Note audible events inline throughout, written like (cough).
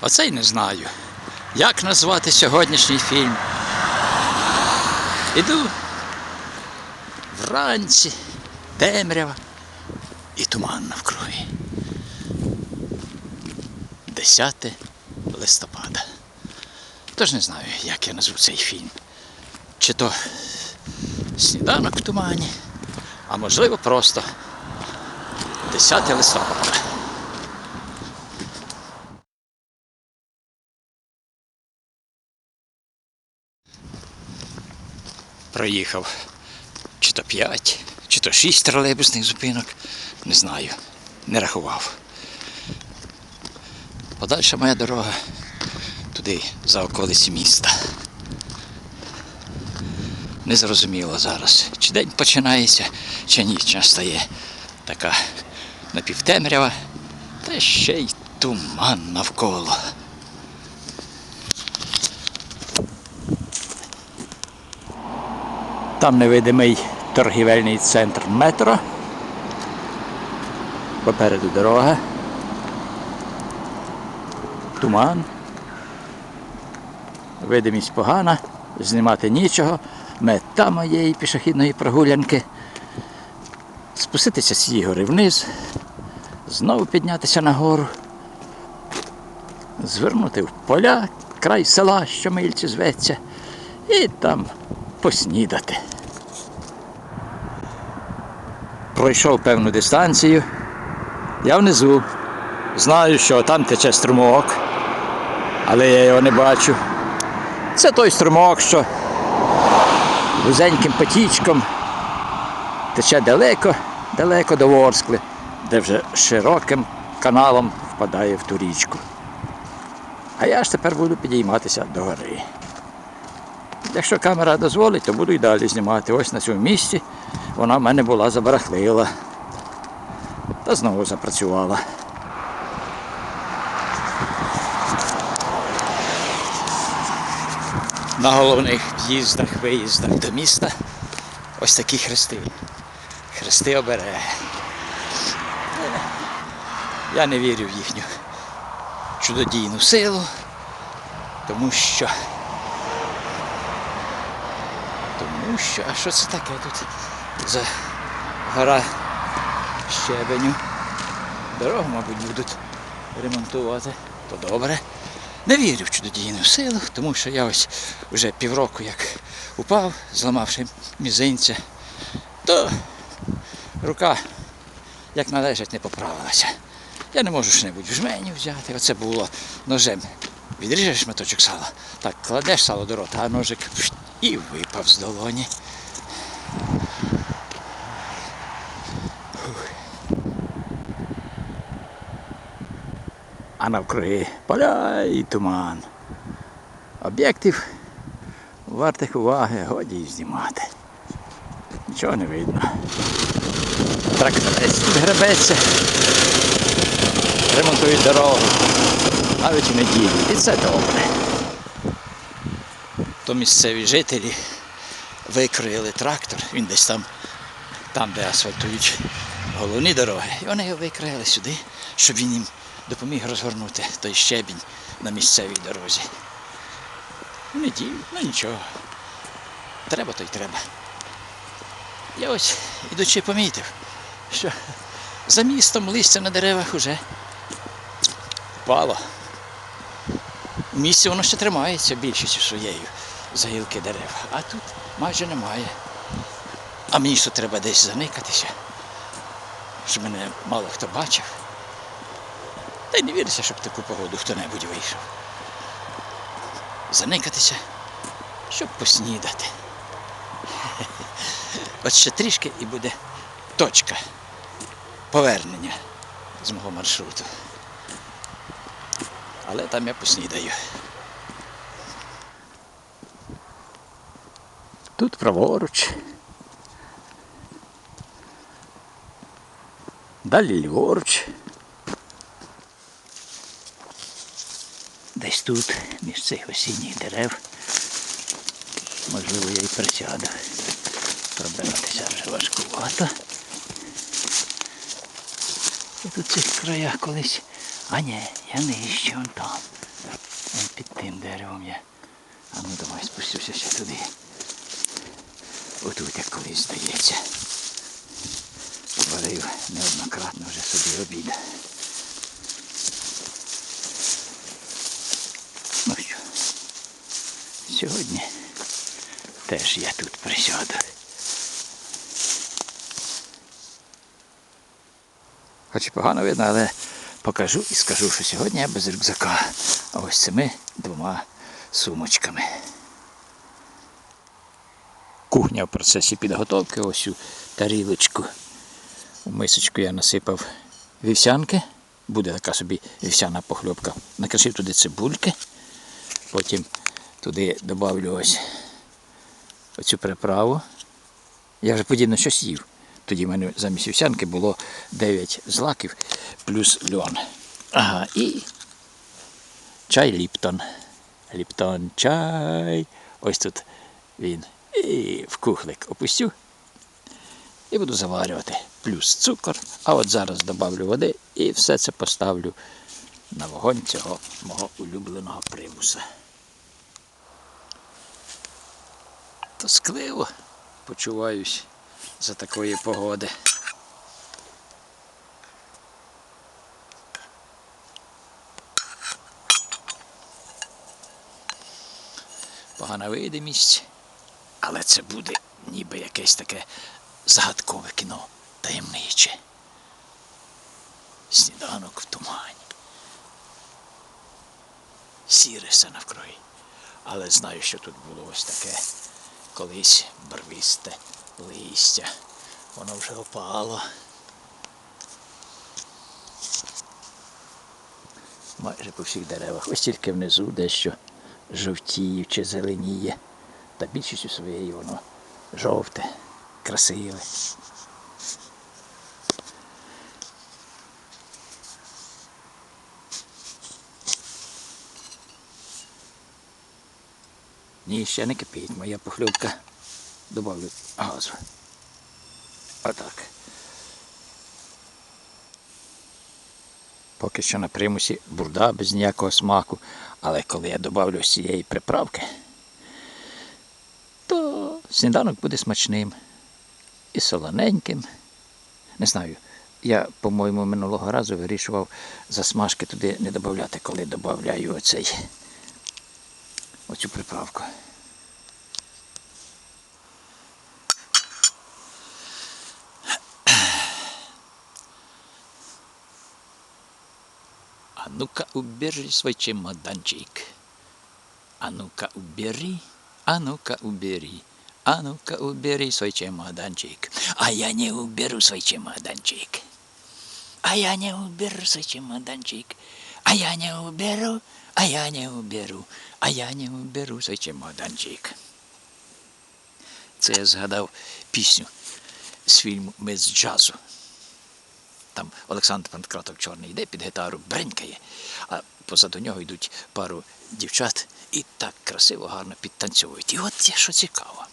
Оце й не знаю. Як назвати сьогоднішній фільм? Іду вранці, темрява і туман навкруги. 10 листопада. Тож не знаю, як я назву цей фільм. Чи то сніданок в тумані, а можливо просто 10 листопада. Проїхав чи то 5, чи то 6 тролейбусних зупинок. Не знаю, не рахував. Подальша моя дорога туди, за околиці міста. Незрозуміло зараз, чи день починається, чи ніч настає. Така напівтемрява, та ще й туман навколо. Там невидимий торгівельний центр метро. Попереду дорога. Туман. Видимість погана, знімати нічого. Мета моєї пішохідної прогулянки. Спуститися з цієї гори вниз, знову піднятися нагору, звернути в поля, край села, що мильці зветься, і там поснідати. Пройшов певну дистанцію. Я внизу. Знаю, що там тече струмок, але я його не бачу. Це той струмок, що вузеньким потічком тече далеко, далеко до Ворскли, де вже широким каналом впадає в ту річку. А я ж тепер буду підійматися до гори. Якщо камера дозволить, то буду й далі знімати. Ось на цьому місці вона в мене була забарахлила. Та знову запрацювала. На головних в'їздах, виїздах до міста ось такі хрести. Хрести обереги. Я не вірю в їхню чудодійну силу, тому що. Тому що, а що це таке тут за гора щебеню? Дорогу, мабуть, будуть ремонтувати. То добре. Не вірю в чудодійну силу, тому що я ось вже півроку як упав, зламавши мізинця, то рука як належить не поправилася. Я не можу що-небудь в жменю взяти. Оце було ножем. Відріжеш шматочок сала, так кладеш сало до рота, а ножик і випав з долоні. А навкруги поля і туман. Об'єктів вартих уваги годі й знімати. Нічого не видно. Тракторець тут гребеться. Ремонтують дорогу. Навіть у неділю. І це добре. То місцеві жителі викроїли трактор, він десь там, там, де асфальтують головні дороги. І вони його викроїли сюди, щоб він їм допоміг розгорнути той щебінь на місцевій дорозі. В неділю, ну нічого. Треба, то й треба. Я ось ідучи помітив, що за містом листя на деревах уже впало. В місті воно ще тримається більшістю своєю за дерев, а тут майже немає. А мені що треба десь заникатися, щоб мене мало хто бачив. Та й не віриться, щоб таку погоду хто-небудь вийшов. Заникатися, щоб поснідати. (laughs) От ще трішки і буде точка повернення з мого маршруту. Але там я поснідаю. Тут праворуч. Далі ліворуч. Десь тут, між цих осінніх дерев. Можливо, я й присяду. Пробиратися вже важкувато. Тут в цих краях колись. А ні, я нижче вон там. Вон під тим деревом є. А ну давай спустюся ще туди. Отут як колись здається. Варив неоднократно вже собі обід. Ну що, сьогодні теж я тут присяду. Хоч і погано видно, але покажу і скажу, що сьогодні я без рюкзака. Ось цими двома сумочками. Кухня в процесі підготовки, ось у тарілочку. У мисочку я насипав вівсянки. Буде така собі вівсяна похльопка. Накришив туди цибульки. Потім туди додавлю ось оцю приправу. Я вже подібно щось їв. Тоді в мене замість вівсянки було 9 злаків плюс льон. Ага, і чай Ліптон. Ліптон чай. Ось тут він. І в кухлик опустю. І буду заварювати. Плюс цукор. А от зараз додавлю води і все це поставлю на вогонь цього мого улюбленого примуса. Тоскливо почуваюсь за такої погоди. Погана видимість, але це буде ніби якесь таке загадкове кіно, таємниче. Сніданок в тумані. Сіре все навкруги. Але знаю, що тут було ось таке колись барвисте листя. Воно вже опало. Майже по всіх деревах. Ось тільки внизу дещо жовтіє чи зеленіє. Та більшістю своєї воно жовте, красиве. Ні, ще не кипить моя похлюбка. Добавлю газу. Отак. Поки що на примусі бурда без ніякого смаку, але коли я додавлю з приправки, сніданок буде смачним і солоненьким. Не знаю, я, по-моєму, минулого разу вирішував засмажки туди не додавати, коли додаю оцей, оцю приправку. А ну-ка, убери свой чемоданчик. А ну-ка, убери. А ну-ка, убери. А ну-ка, убери свой чемоданчик. А я не уберу свой чемоданчик. А я не уберу свой чемоданчик. А я не уберу. А я не уберу. А я не уберу свой чемоданчик. Це я згадав пісню з фільму Ми з джазу. Там Олександр Панкратов чорний йде під гітару, бренькає, а позаду нього йдуть пару дівчат і так красиво, гарно підтанцьовують. І от це що цікаво.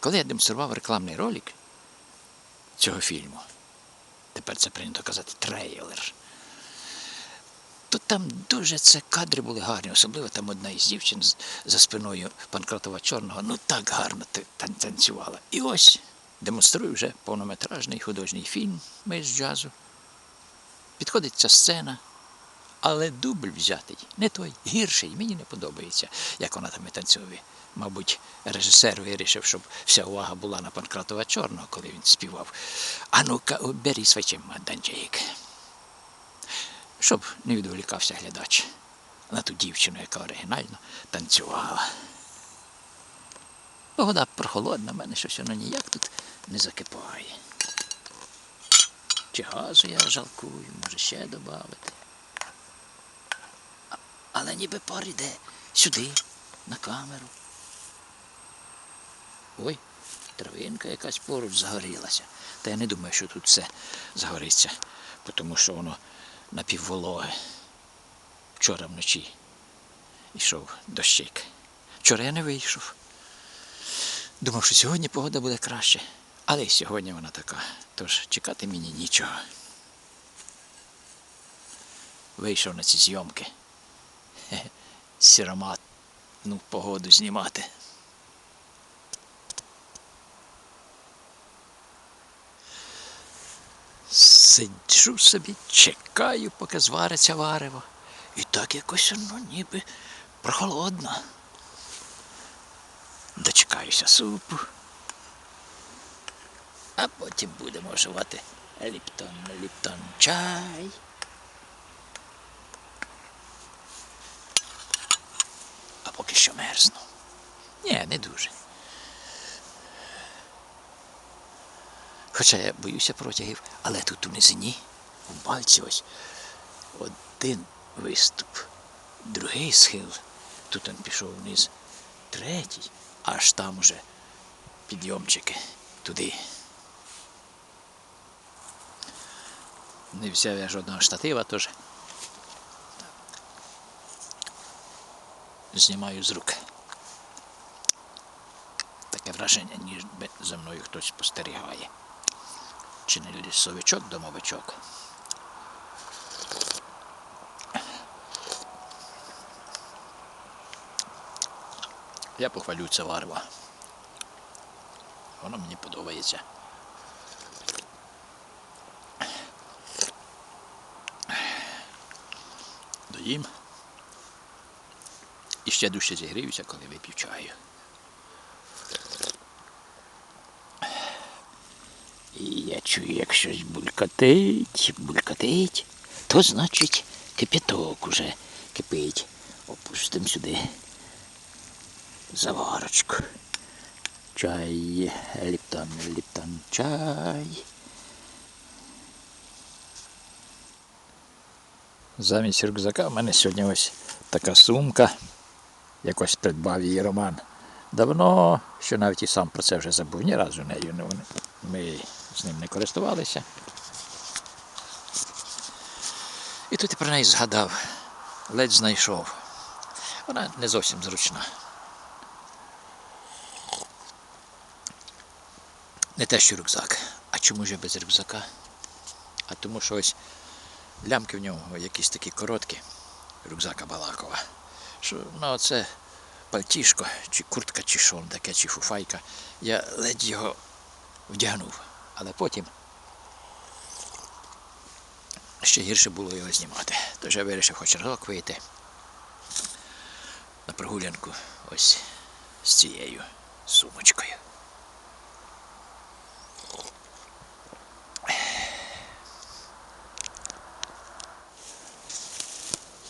Коли я демонстрував рекламний ролик цього фільму, тепер це прийнято казати трейлер, то там дуже це кадри були гарні, особливо там одна із дівчин за спиною Панкратова Чорного, ну так гарно танцювала. І ось демонструю вже повнометражний художній фільм «Ми з джазу. Підходить ця сцена, але дубль взятий, не той, гірший, мені не подобається, як вона там і танцює. Мабуть, режисер вирішив, щоб вся увага була на Панкратова Чорного, коли він співав. А ну-ка, обері свій чемоданчик. Щоб не відволікався глядач на ту дівчину, яка оригінально танцювала. Погода прохолодна, мене щось воно ніяк тут не закипає. Чи газу я жалкую, може ще додати. Але ніби пар іде сюди, на камеру. Ой, травинка якась поруч загорілася. Та я не думаю, що тут все загориться, тому що воно напіввологе. Вчора вночі йшов дощик. Вчора я не вийшов. Думав, що сьогодні погода буде краще. Але й сьогодні вона така. Тож чекати мені нічого. Вийшов на ці зйомки. Сіроматну погоду знімати. Сиджу собі, чекаю, поки звариться варево. І так якось воно ніби прохолодно. Дочекаюся супу. А потім будемо вживати ліптон, ліптон чай. А поки що мерзну. Ні, не дуже. Хоча я боюся протягів, але тут у низині, у Бальці ось один виступ, другий схил. Тут він пішов вниз, третій, аж там уже підйомчики туди. Не взяв я жодного штатива, тож знімаю з рук. Таке враження, ніби за мною хтось спостерігає. Чи не лісовичок, домовичок. Я похвалю це варва. Воно мені подобається. Доїм. І ще дужче зігріюся, коли вип'ю чаю. І я чую, як щось булькатить, булькатить, то значить кипяток уже кипить. Опустимо сюди заварочку. Чай, ліптон, ліптон, чай. Замість рюкзака в мене сьогодні ось така сумка. Якось придбав її Роман. Давно, що навіть і сам про це вже забув. Ні разу нею. Ми з ним не користувалися. І тут я про неї згадав, ледь знайшов. Вона не зовсім зручна. Не те, що рюкзак. А чому ж я без рюкзака? А тому що ось лямки в ньому якісь такі короткі, рюкзака Балакова. Що ну оце пальтішко, чи куртка, чи воно таке, чи фуфайка. Я ледь його вдягнув. Але потім ще гірше було його знімати. Тож я вирішив хоч разок вийти на прогулянку ось з цією сумочкою.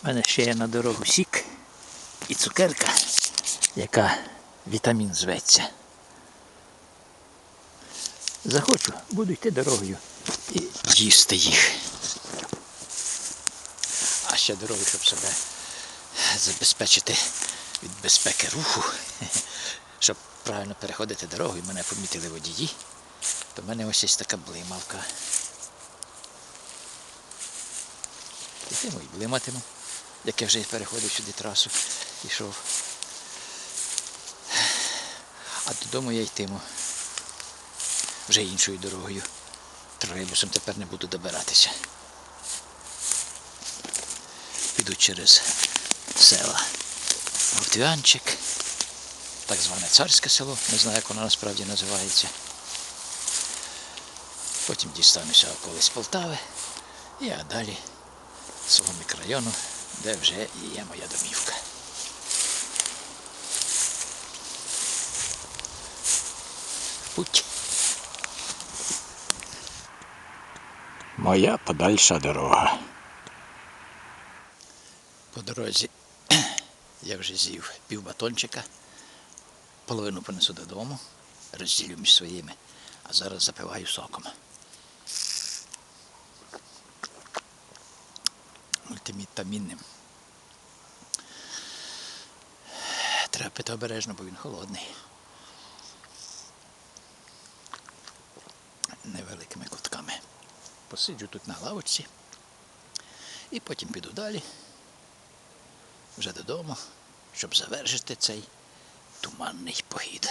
У мене ще є на дорогу сік і цукерка, яка вітамін зветься. Захочу, буду йти дорогою і їсти їх. А ще дорогу, щоб себе забезпечити від безпеки руху, (laughs) щоб правильно переходити дорогу, і мене помітили водії, то в мене ось є така блимавка. І блиматиму, як я вже переходив сюди трасу, йшов. А додому я йтиму вже іншою дорогою. Тролейбусом тепер не буду добиратися. Піду через села. Говтвянчик, так зване царське село, не знаю, як воно насправді називається. Потім дістануся околиць Полтави і а далі свого мікрорайону, де вже і є моя домівка. Путь. Моя подальша дорога. По дорозі я вже з'їв пів батончика, половину понесу додому, розділю між своїми, а зараз запиваю соком. Мультивітамінним. Треба пити обережно, бо він холодний. Невеликими кутками. Посиджу тут на лавочці і потім піду далі, вже додому, щоб завершити цей туманний похід.